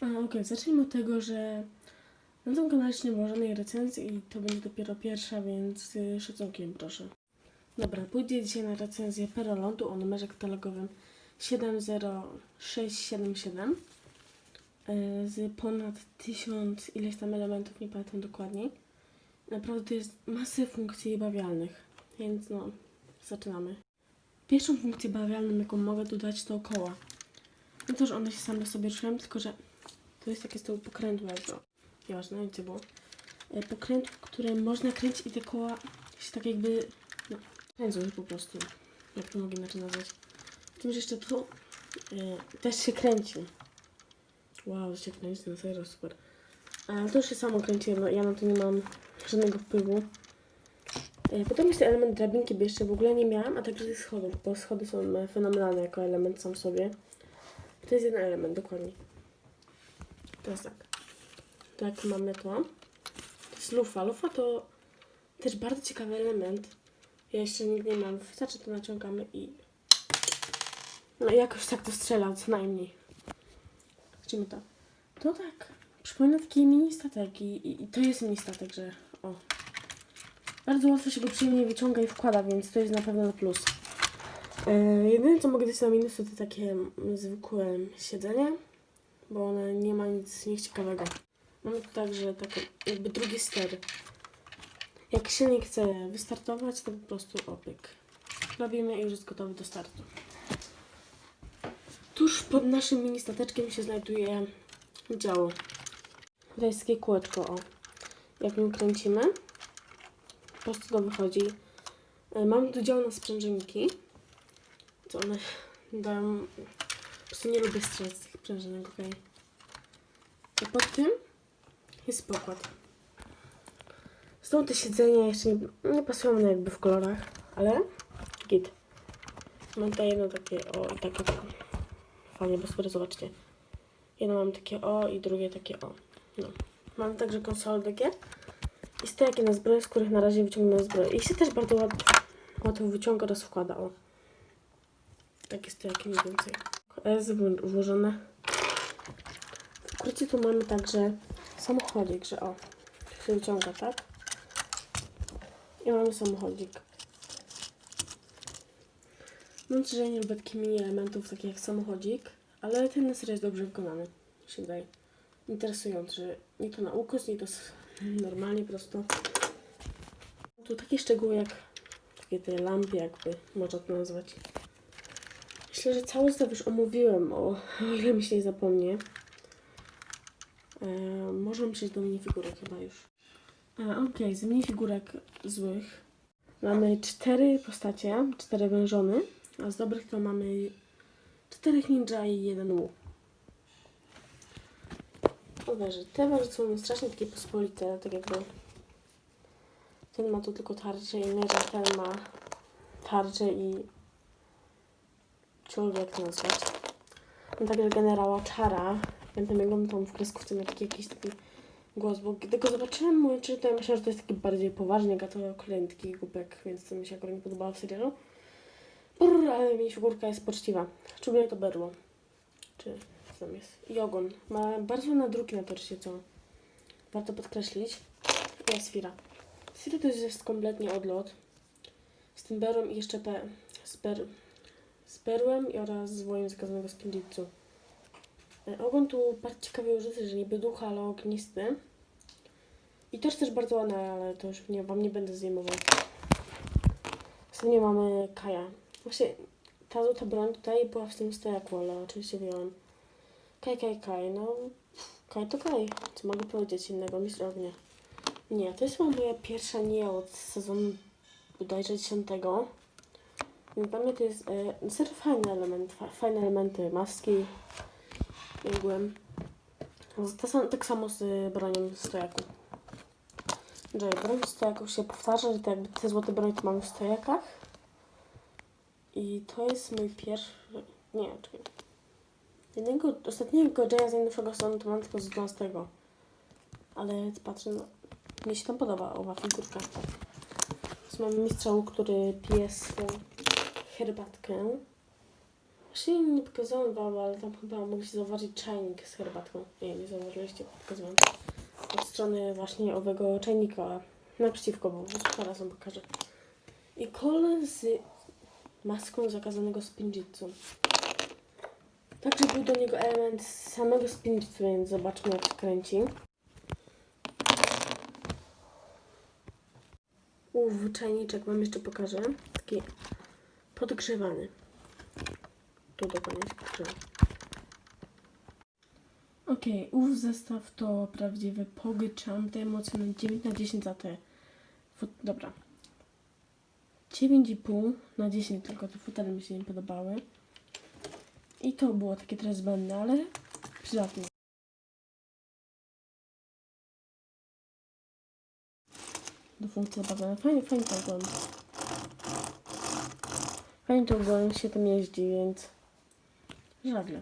Okej, zacznijmy od tego, że na tym kanale nie było żadnej recenzji i to będzie dopiero pierwsza, więc y, szacunkiem proszę. Dobra, pójdzie dzisiaj na recenzję Perolontu o numerze katalogowym 70677 y, z ponad 1000 ileś tam elementów, nie pamiętam dokładniej. Naprawdę to jest masę funkcji bawialnych, więc no, zaczynamy. Pierwszą funkcję bawialną, jaką mogę dodać, to koła. No to, że one się same sobie ruszają, tylko że to jest takie z tyłu pokrętło, no. Nieważne, gdzie było. E, Pokrętło, które można kręcić i te koła się tak jakby, no, kręcą po prostu. Jak to mogę inaczej nazwać. W tym, że jeszcze tu e, też się kręci. Wow, się kręci, no serio, super. A to już się samo kręci, no ja na to nie mam żadnego wpływu. E, Potem jest element drabinki, bo jeszcze w ogóle nie miałam, a także tych schodów, bo schody są e, fenomenalne jako element sam sobie. To jest jeden element, dokładnie. Teraz tak. Tak, mamy to. To jest lufa. Lufa to też bardzo ciekawy element. Ja jeszcze nigdy nie mam. Wystarczy to naciągamy i... No jakoś tak to strzela, co najmniej. Zobaczymy to. To tak. Przypomina taki mini statek i, i, i to jest mini statek, że o. Bardzo łatwo się go przyjemnie wyciąga i wkłada, więc to jest na pewno na plus. E, jedyne co mogę dać na minus to takie mm, zwykłe siedzenie, bo one nie ma nic nieciekawego. Mamy tu także taki jakby drugi ster. Jak silnik chce wystartować, to po prostu opyk. Robimy i już jest gotowy do startu. Tuż pod naszym mini stateczkiem się znajduje działo. To jest takie kółeczko, o. Jak nim kręcimy, po prostu to wychodzi. E, Mamy tu działo na sprężynki to one dają... Po prostu nie lubię strzelać tych prężynek, okej. A pod tym jest pokład. Znowu te siedzenia jeszcze nie, nie pasują jakby w kolorach, ale git. Mam tutaj jedno takie o i takie o. Fajnie, bo sobie zobaczcie. Jedno mam takie o i drugie takie o. No. Mam także konsolę do gier i stojaki na zbroję, z których na razie wyciągnę zbroję. I się też bardzo łatwo, łatwo wyciąga oraz wkłada, o. Takie stojaki mniej więcej. S wło- włożone. W tu mamy także samochodzik, że o, się wyciąga, tak? I mamy samochodzik. Mam że ja nie lubię takich mini elementów, takich jak samochodzik, ale ten na serio jest dobrze wykonany, się wydaje. Interesujący, że nie to na ukos, nie to normalnie prosto. Tu takie szczegóły jak takie te lampy, jakby można to nazwać. Myślę, że cały zestaw już omówiłem, o, o ile mi się nie zapomnie. E, możemy przejść do minifigurek chyba już. E, Okej, z minifigurek złych mamy cztery postacie, cztery wężony, a z dobrych to mamy czterech ninja i jeden łuk. Węże. Te węże są strasznie takie pospolite, tak jakby ten ma tu tylko tarczę i mierza, ten ma tarczę i ciągle jak to nazwać. Mam także generała Czara. Pamiętam jak on tam w kreskówce miał taki jakiś taki głos, bo gdy go zobaczyłem, mówię, czy to ja myślałam, że to jest taki bardziej poważny, kolejny taki głupek, więc to mi się akurat nie podobało w serialu. Brr, ale mi figurka jest poczciwa. Szczególnie to berło. Czy co tam jest? I ogon. Ma bardzo ładne druki na torsie, co warto podkreślić. I Sfira. Sfira to jest kompletnie odlot. Z tym berłem i jeszcze te z, ber, z perłem oraz z wojem zakazanego spindzicu. E, Ogon tu bardzo ciekawie użyty, że niby ducha, ale ognisty. I też też bardzo ładne, ale to już nie, wam nie będę zdejmował. Następnie mamy Kaja. Właśnie ta złota broń tutaj była w tym stojaku, ale oczywiście wyjąłem. Kaj, kaj, kaj, no Kaj to Kaj. Co mogę powiedzieć innego? Mistrz ognia. Nie, to jest moja pierwsza nie od sezonu bodajże 10. Więc Dla mnie to jest e, serio fajny element, fa, fajne elementy, maski, igłem. Tak samo z bronią stojaku. Że broń stojaków się powtarza, że to jakby te złote broń to mamy w stojakach. I to jest mój pierwszy... Nie, czekaj. Jednego, ostatniego Jaya z najnowszego sezonu to mam tylko z 12. Ale patrzę, no, mi się tam podoba owa figurka. Więc mamy mistrza, który swoją herbatkę. Właśnie nie pokazałem wam, ale tam chyba mogliście zauważyć czajnik z herbatką. Nie, nie zauważyliście, pokazywałem. Od strony właśnie owego czajnika naprzeciwko, bo zaraz wam pokażę. I kole z maską zakazanego spinjitsu. Także był do niego element samego spinjitsu, więc zobaczmy jak się kręci. Ów czajniczek wam jeszcze pokażę. Taki podgrzewany. Tu dokładnie się podgrzewa. Okej, ów zestaw to prawdziwy pogyczam. Daję mu ocenę 9 na 10 za te. Dobra. 9,5 na 10 tylko te fotele mi się nie podobały. I to było takie trochę zbędne, ale przydatne. Do funkcji zabawione. Fajnie, fajnie to ogląda. Fajnie to ogląda, się tam jeździ, więc żagle.